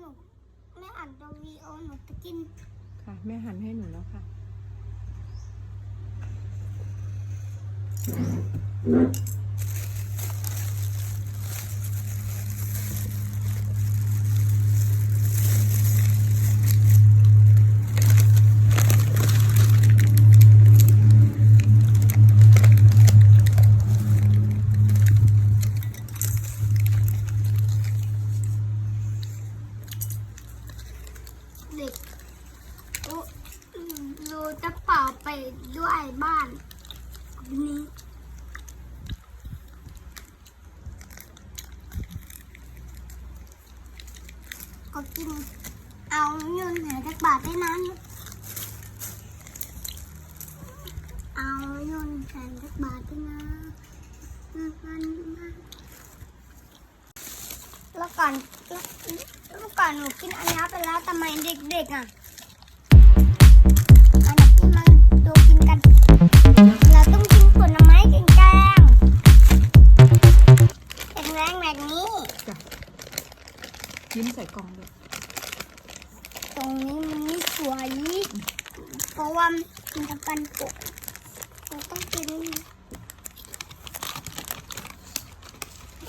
หนูแม่อ่นตัววีโอหนูจะกินค่ะ แม่หันให้หนูแล้วค่ะเด็กโอ้รูจะเป่าไปด้วยบ้านนี้ ก็กิน เอาเงินหาจากบาทได้นั้นเอาเงินหาจากบาทได้นะมันมาแล้วก่อนแล้วก่อนหนูกินอันนี้ไปแล้วทำไมเด็กๆอะ ยิ้มใส่กล่องเลยตรงนี้มันไม่สวย เพราะว่ามันจะปันปุกเราต้องกิน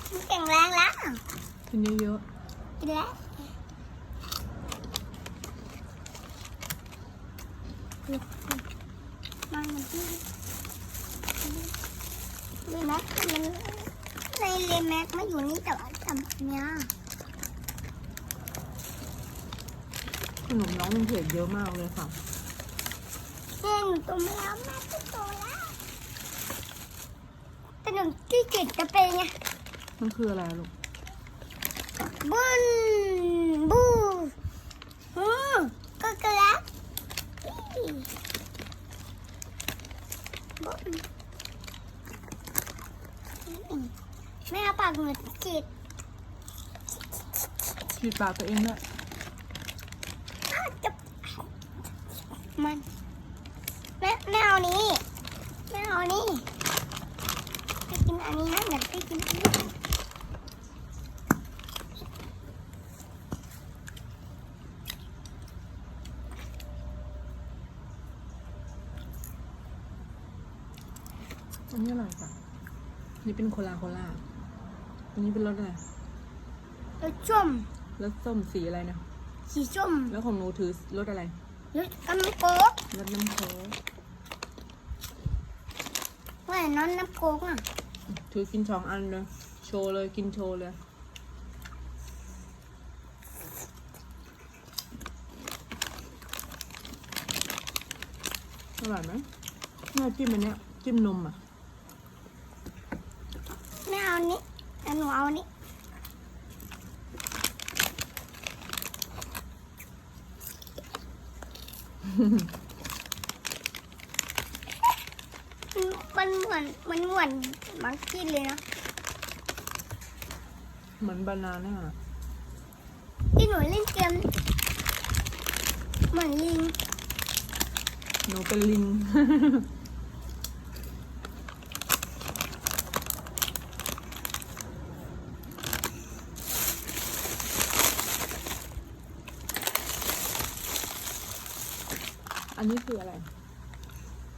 มันแข็งแรงแล้วกินเยอะกินแล้วมันที่เลแม็กมันในเลแม็กมาอยู่นี่แต่ว่าทำเนี้ย ๆ ขนมน้องวินเทจเยอะมากเลยค่ะแม่หนูโตมาแล้วแม่ก็โตแล้วแต่หนูที่เกิดจะเป็นไงมันคืออะไรลูกบุนบูฮูก็กระลักบุนแม่เอาปากหนูจิตฉีดปากตัวเองด้วย อ้าวจับ มันแม่แม่เอานี้แม่เอานี้ไปกินอันนี้นะเดี๋ยวไปกินอันนี้อันนี้อร่อยจ้ะนี่เป็นโคลาโคลาอันนี้เป็นรสอะไรแล้วจุ่มรสส้มสีอะไรนะสีจุ่มแล้วของหนูถือรสอะไร ล้วก็น้ำโก๊กรสน้ำโค้กว่าน้องน้ำโก๊กอะถือกินสองอันเลยโชว์เลยกินโชว์เลยอร่อยไหมแม่จิ้มอันเนี้ยจิ้มนมอะไม่เอานี้แต่หนูเอานี้ มันเหมือนมันเหมือนมังกี้เลยนะเหมือนบานาน่าที่หนูเล่นเกมเหมือนลิง หนูเป็นลิง นนี้คืออะไร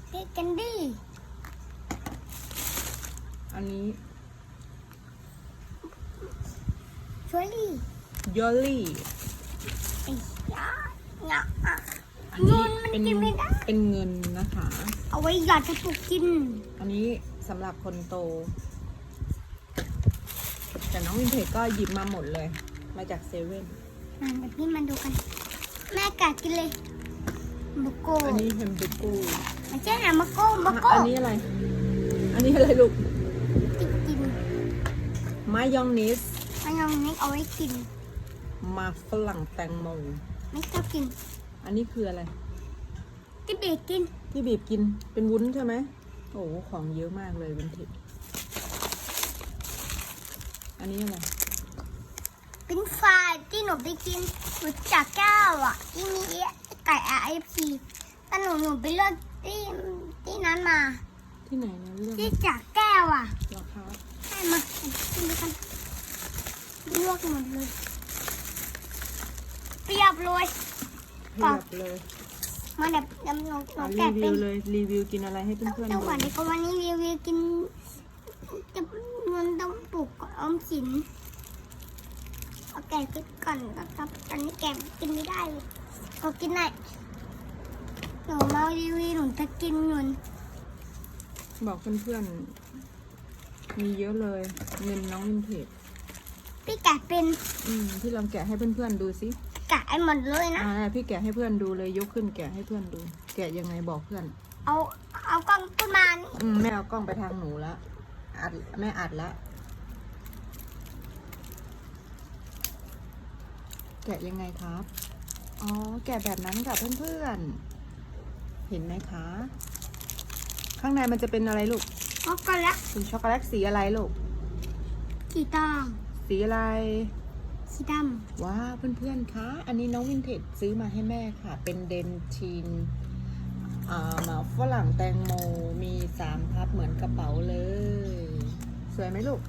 เล่นกันดี้อันนี้ช่วยลี่ยอลลี่ไอ้ยาหนักอะอันนี้เงินมันเป็นกินไม่ได้เป็นเงินนะคะ เอาไว้หยอดกระปุกกิน อันนี้สำหรับคนโต แต่น้องวินเทจก็หยิบมาหมดเลย มาจากเซเว่นมาเดี๋ยวพี่มาดูกัน แม่กะกินเลย บุโก้อันนี้เฮมเบกูไม่ใช่หามาโก้มาโก้อันนี้อะไร อันนี้อะไรลูกกินกินมายองเนสมันยังไม่เอาไว้กิน มาฝรั่งแตงโมไม่ชอบกิน อันนี้คืออะไรที่เบรกกินที่บีบกินเป็นวุ้นใช่ไหมโอ้โหของเยอะมากเลยวินเทจอันนี้อะไร เป็นไฟรายที่หนูไปกินหนูจากแก้วอะ ที่มีไก่ RFC แต่หนูหนูไปเลือกที่ที่นั้นมา ที่ไหนนะเรื่องที่จากแก้วอะราคาให้มากินด้วยกันลวกหมดเลยเปรียบเลยเพียบเลยมาแบบน้ำนงนอะงรีแกะวิเป็นวเลยรีวิวกินอะไรให้เพื่อนๆจังดูหวะนี้ก็วันนี้รีวิวกินจะมันต้องปลูกก่อนออมสินเอาแกะกินก่อนนะครับ ตอนนี้แกะกินไม่ได้เลยก็กินได้หนูมารีวิวหนูจะกินหนุนบอกเพื่อนๆ มีเยอะเลยเงินน้องวินเทจพี่แกะเป็นอืมพี่ลองแกะให้เพื่อนๆดูสิแกะไอ้หมดเลยนะ อ่าพี่แกะให้เพื่อนดูเลยยกขึ้นแกะให้เพื่อนดู แกะยังไงบอกเพื่อน เอาเอากล้องขึ้นมานี่อืมแม่เอากล้องไปทางหนูแล้วอัดแม่อัดแล้ว แกะยังไงครับ อ๋อ แกะแบบนั้นกับเพื่อนๆ เห็นไหมคะ ข้างในมันจะเป็นอะไรลูกเอาก็ละเป็นช็อกโกแลตสีอะไรลูก สีตองสีอะไร สีดว้าเพื่อนๆ คะ อันนี้น้องวินเทจซื้อมาให้แม่ค่ะ เป็นเดนชินอ่าหมาฝรั่งแตงโม มีสามพับเหมือนกระเป๋าเลย สวยไหมลูก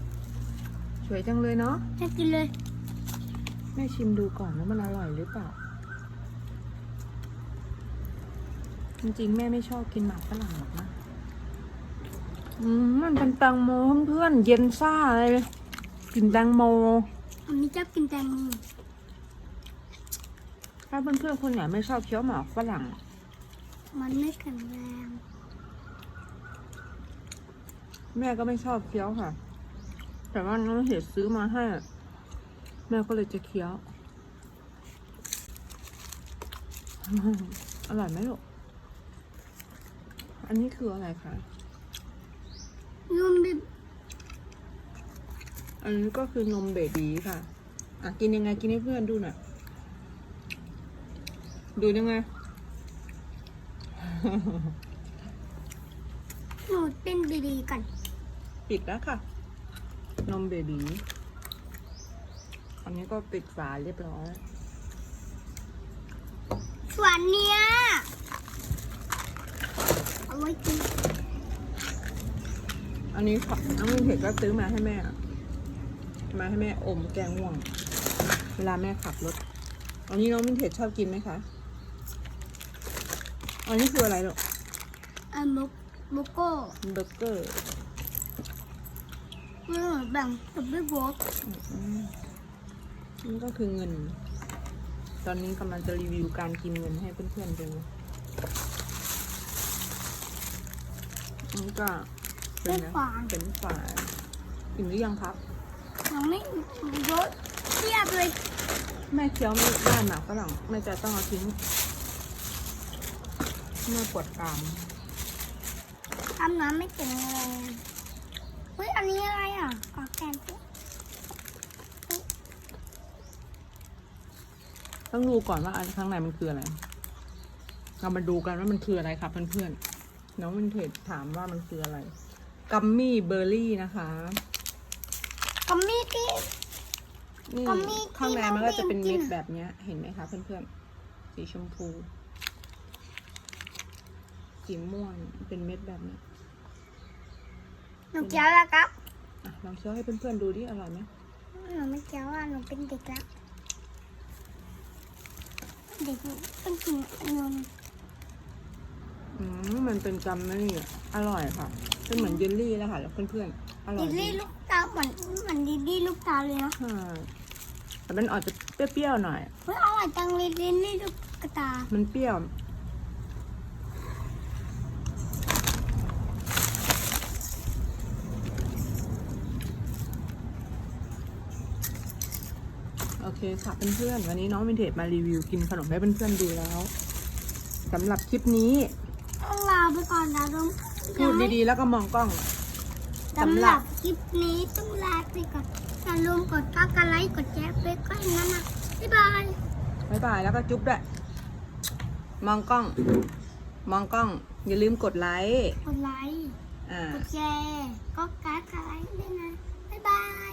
สวยจังเลยเนาะำจะกินเลยแม่ชิมดูก่อนว่ามันอร่อยหรือเปล่า จริงๆ แม่ไม่ชอบกินหมากฝรั่งหรอกนะ อืมมันเป็นแตงโมเพื่อนๆเย็นซ่าเลยกินแตงโมอันนี้จะกินแตงโมถ้าเพื่อนๆคนไหนไม่ชอบเคี้ยวหมากฝรั่ง มันไม่แข็งแรงแม่ก็ไม่ชอบเคี้ยวค่ะ แต่ว่าน้องเหตุซื้อมาให้ แม่ก็เลยจะเคี้ยว อร่อยไหมลูก อันนี้คืออะไรคะนุ่มดิบอันนี้ก็คือนมเบบีค่ะ อะ กินยังไง กินให้เพื่อนดูหน่อย ดูยังไง หนูเต้นดีๆกันปิดแล้วค่ะ นมเบบี อันนี้ก็ปิดฝาเรียบร้อย ส่วนเนี้ยเอาไว้กินอันนี้ค่ะน้องวินเทจก็ซื้อมาให้แม่ มาให้แม่อมแกงง่วง เวลาแม่ขับรถ อันนี้น้องวินเทจชอบกินไหมคะ อันนี้คืออะไรลูกเอามุกมุกโก้เบอร์เกอร์ เมื่อแบ่งกับไม่บวกอืม นี่ก็คือเงิน ตอนนี้กำลังจะรีวิวการกินเงินให้เพื่อนๆดูอันนี้ก็เป็นนะเป็นฝาอิ่มหรือยังครับยังไม่เยอะเทียบเลย แม่เคี้ยวไม่ได้หนักฝรั่งแม่จะต้องเอาทิ้งแม่ปวดกรามทำน้ำไม่แข็งแรงเฮ้ยอันนี้อะไรอะขอแกนสิ ต้องดูก่อนว่าอันข้างในมันคืออะไร เรามาดูกันว่ามันคืออะไรครับเพื่อนๆ น้องวินเทจถามว่ามันคืออะไร กัมมี่เบอร์รี่นะคะ กัมมี่ที่ นี่กัมมี่ที่ข้างในมันก็จะเป็นน้องเบนกิเม็นดแบบเนี้ย เห็นไหมคะเพื่อนๆ สีชมพู สีม่วง เป็นเม็ดแบบนี้หนูเกี้ยวแล้วครับอะลองเคี้ยวให้เพื่อนๆดูดิอร่อยไหมหนูไม่เกี้ยวอะหนูเป็นเด็กแล้ว เด็กต้องกินนมอืมมันเป็นกัมมี่อะอร่อยค่ะเป็นเหมือนเยลลี่แล้วค่ะแล้วเพื่อนๆอร่อดิยลดีลี่ลูกตาเหมือนเหมือนดิลลี่ลูกตาเลยเนาะใช่แต่มันอาจจะเปรี้ยวๆหน่อยเฮ้ยอร่อยจังเลยดิลลี่ลูกกระตา มันเปรี้ยว อเคค่ะเพื่อนๆวันนี้น้องวินเทจมารีวิวกินขนมให้เพื่อนๆดูแล้วสำหรับคลิปนี้ต้องลาไปก่อนนะทุกพูดดีๆแล้วก็มองกล้องสำหรับคลิปนี้ต้องลาไปก่อนอย่าลืมกดซับสไลค์กดแชร์ไปก็อย่างนั้นนะบ๊ายบายบ๊ายบายแล้วก็จุ๊บด้วยมองกล้อง มองกล้อง อย่าลืมกดไลค์กดไลค์อ่ากดแชร์ก็การ์ดอะไรด้วยนะบ๊ายบาย